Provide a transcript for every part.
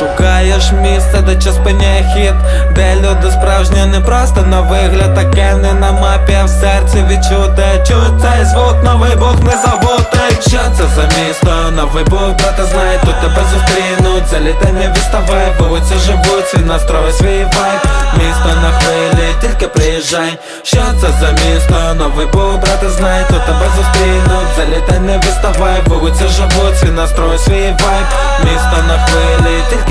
Шукаєш місце, де час спиняє хід, де люди справжні, не просто на вигляд, таке не на мапі, а в серці відчути. Чуть цей звук, новий бух не забути. Що це за місто? Новий бух, брата знає, тут тебе зустрінуть. Залітай, не відставай, вулиці живуть, свій настрой, свій вайб. Місто на хвилі, тільки приїжджай. Що це за місто? Новий бух, брата знає, тут тебе зустрінуть. Залітай, не відставай, вулиці живуть, свій настрой, свій вайб. Місто на хвилі, тільки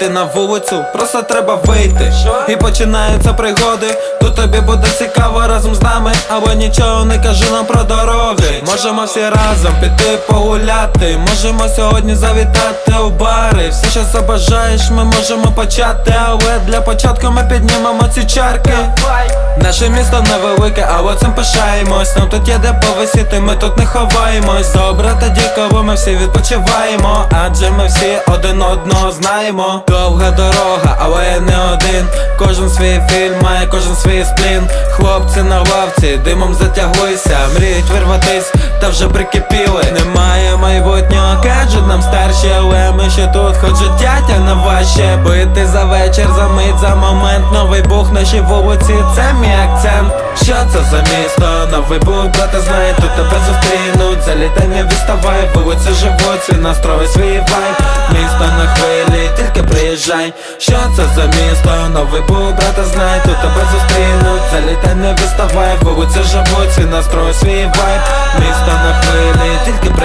Вийти на вулицю, просто треба вийти. І починаються пригоди Тут тобі буде цікаво разом з нами Або нічого не кажи нам про дороги. Можемо всі разом піти погуляти Можемо сьогодні завітати у бари. Все, що забажаєш, ми можемо почати Але для початку ми піднімемо ці чарки. Наше місто невелике, але цим пишаємось. Нам тут є де повисіти, ми тут не ховаємось. Добре тоді, коли ми всі відпочиваємо Адже ми всі один одного знаємо Довга дорога, але я не один. Кожен свій фільм має кожен свій сплін. Хлопці на лавці, димом затяглися Мріють вирватись, та вже прикипіли. Немає майбутнього, кажуть нам старші Але ми ще тут, хоч життя тягне важче Бити за вечір, за мить, за момент. Новий бух, наші вулиці, це мій акцент. Що це за місто? Новий бух, брата знає, тут тебе зустрінуть. Залітай, не відставай, вулиці живуть, свій настрой, свій вайб приїжджай Що це за місто? Новий був, брата знай, тут тебе зустрінуть Залітай, не відставай, вулиці живуть, свій настрой, свій вайб. Місто на хвилі, тільки